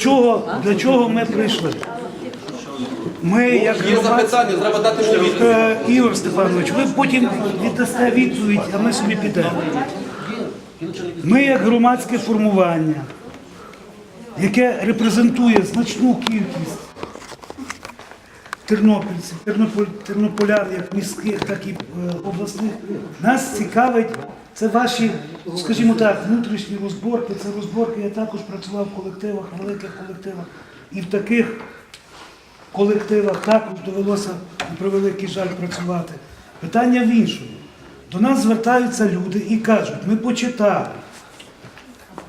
Чого, для чого ми прийшли? Ми, як Є запитання, треба дати мені відповідь. Е, Ігор Степанович, ви потім віддасте відповідь, а ми собі підемо. Ми як громадське формування, яке репрезентує значну кількість тернопільців, тернополь, тернополян, як міських, так і е, обласних, нас цікавить, це ваші, скажімо так, внутрішні розборки, це розборки, я також працював в колективах, великих колективах, і в таких колективах також довелося на превеликий жаль працювати. Питання в іншому. До нас звертаються люди і кажуть, ми почитали,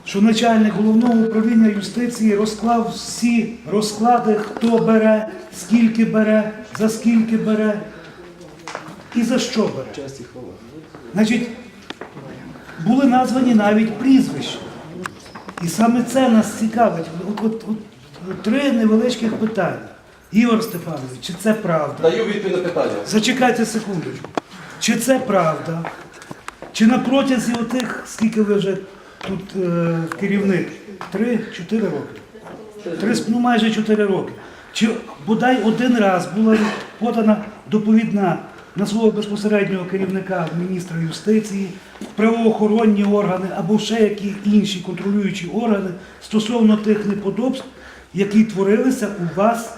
що начальник головного управління юстиції розклав всі розклади, хто бере, скільки бере, за скільки бере і за що бере. Значить, були названі навіть прізвища. І саме це нас цікавить. От, от, от, три невеличких питання. Ігор Степанович, чи це правда? Даю відповідь на питання. Зачекайте секундочку. Чи це правда? Чи на протязі отих, скільки ви вже тут е, керівник? Три-чотири роки? Три, ну майже чотири роки. Чи бодай один раз була подана доповідна на свого безпосереднього керівника міністра юстиції, правоохоронні органи або ще які інші контролюючі органи стосовно тих неподобств, які творилися у вас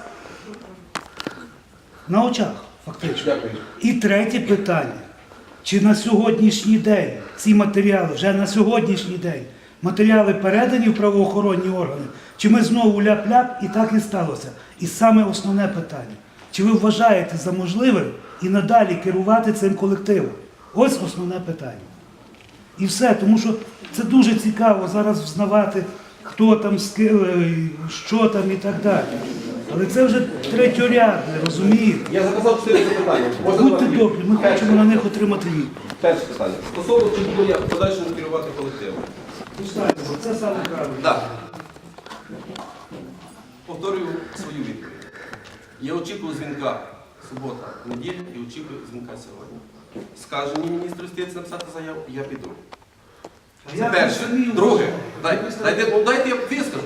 на очах, фактично. І третє питання. Чи на сьогоднішній день ці матеріали, вже на сьогоднішній день, матеріали передані в правоохоронні органи, чи ми знову ляп-ляп і так і сталося? І саме основне питання. Чи ви вважаєте за можливим і надалі керувати цим колективом? Ось основне питання. І все, тому що це дуже цікаво зараз взнавати, хто там, е, що там і так далі. Але це вже третьорядне, розумієте? Я заказав чотири запитання. Можна Будьте давати добрі, ми хочемо на них отримати відповідь. Перше питання. Стосовно, чи буду я в подальшому керувати колективом. Пускайте, бо це саме правильно. Так. Повторюю свою відповідь. Я очікую дзвінка субота, неділя і очікую дзвінка сьогодні. Скаже мені міністр юстиції написати заяву, я піду. Це я перше. розумію, Друге, що- дайте, дайте, я вискажу.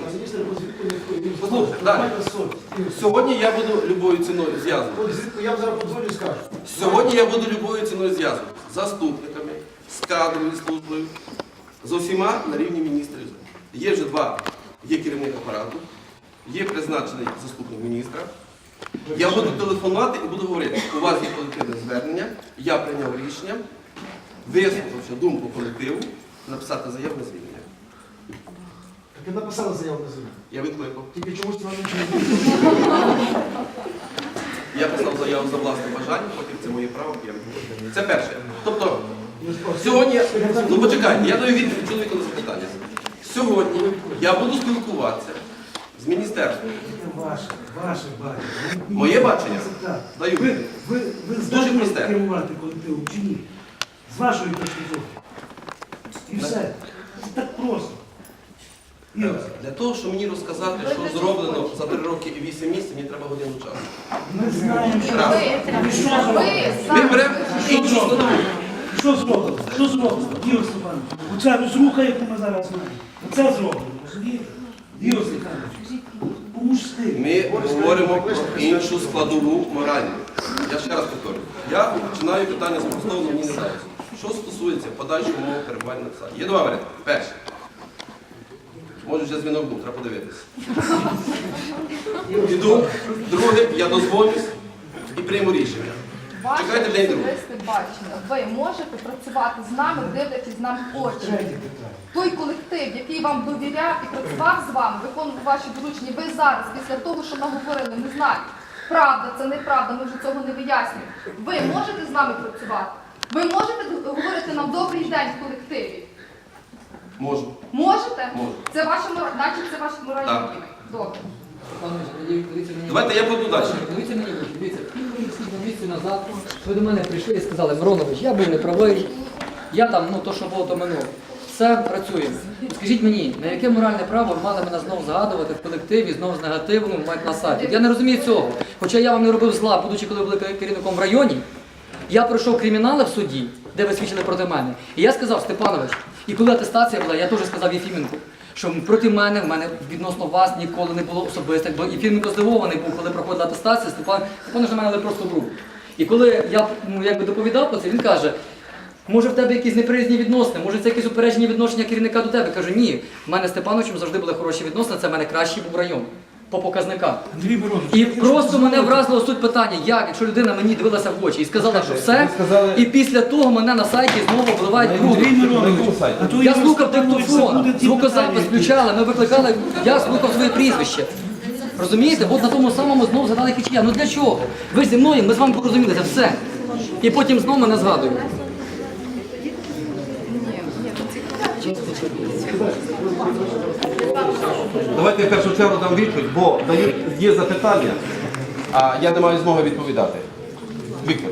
Послухайте, далі. Сьогодні я буду любою ціною зв'язаний. Я вам зараз подзвоню і скажу. Сьогодні я буду любою ціною зв'язаний з заступниками, з кадровою службою, з усіма на рівні міністра. Є вже два, є керівник апарату, є призначений заступник міністра. Я буду телефонувати і буду говорити, у вас є колективне звернення, я прийняв рішення, вислухавши думку колективу, написати заяву на звільнення. Так ви написали заяву на землю. Я відкликав. Тільки чомусь вам нічого не. Я писав заяву за власне бажання, потім це моє право, я відкликав. Це перше. Тобто, Сьогодні, ну почекайте, я даю відповідь чоловіку на запитання. Сьогодні я буду спілкуватися з міністерством. Це ваше, ваше бачення. Моє бачення? Даю Ви, відповідь. ви, ви здатні просте. керувати колективом чи ні? З вашої точки зору. І все. Це так просто. Для того, щоб мені розказати, що зроблено за 3 роки і 8 місяців, мені треба годину часу. Ми знаємо, що, Раз. Ми беремо іншу Що сторону. Що зроблено? Що зроблено? Ігор Степанович, оця розруха, яку ми зараз маємо, оце зроблено, розумієте? Ігор Степанович. Ми говоримо про іншу складову моральну. Я ще раз повторюю. Я починаю питання з простого, мені не зараз. Що стосується подальшого мого перебування на посаді. Є два варіанти. Перше. Може вже дзвінок був, треба подивитися. Піду. Друге, я дозвонюсь і прийму рішення. Ваше Чекайте день особисте бачення. Ви можете працювати з нами, дивлячись нам в очі. Той колектив, який вам довіряв і працював з вами, виконував ваші доручення, ви зараз, після того, що наговорили, не знаєте. Правда, це неправда, ми вже цього не вияснюємо. Ви можете з нами працювати? Ви можете говорити нам добрий день в колективі? Можу. Можете? Можу. Це ваше мора- значить це ваш моральний Так. Добре. Панович, дивіться мені. Давайте я буду далі. Дивіться мені, в очі, дивіться, кілька місяців назад ви до мене прийшли і сказали, Миронович, я був неправий, я там, ну то, що було, то минуло. Все, працюємо. Скажіть мені, на яке моральне право ви мали мене знову згадувати в колективі, знову з негативом, мати на сайті? Я не розумію цього. Хоча я вам не робив зла, будучи коли ви були керівником в районі, я пройшов кримінали в суді, де ви свідчили проти мене. І я сказав, Степанович, і коли атестація була, я теж сказав Єфіменку, що проти мене, в мене відносно вас ніколи не було особистих, бо фільм здивований був, коли проходила атестація, Степан Степан на мене просто в руку. І коли я ну, якби доповідав про це, він каже. Може в тебе якісь неприязні відносини, може це якісь упереджені відношення керівника до тебе. Кажу, ні, в мене з Степановичем завжди були хороші відносини, це в мене кращий був район по показниках. Андрій Миронович, І просто мене вразило суть питання, як, якщо людина мені дивилася в очі і сказала, що все, Ви сказали- і після того мене на сайті знову обливають Андрій. Миронович, а то Я слухав диктофон, звукозапис включали, ми викликали, я слухав своє прізвище. Розумієте? От на тому самому знову згадали Кичія. Ну для чого? Ви зі мною, ми з вами порозумілися, все. І потім знову мене згадують. Давайте я в першу чергу дам відповідь, бо є запитання, а я не маю змоги відповідати. Віктор,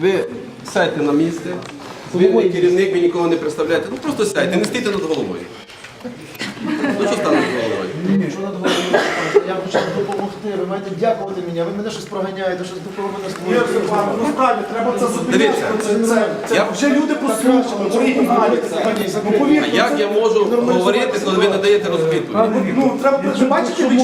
ви сядьте на місце, ви не керівник, ви нікого не представляєте. Ну просто сядьте, не стійте над головою. Ну що стане над головою? Що надо було? Я хочу допомогти, ви маєте дякувати мені, ви мене щось проганяєте, щось довкола мене створюєте. Ну справді, треба це зупинити. Це, вже люди послухали, це. Ну, а як я можу говорити, коли ви не даєте розповідь? Ну, треба, ви бачите,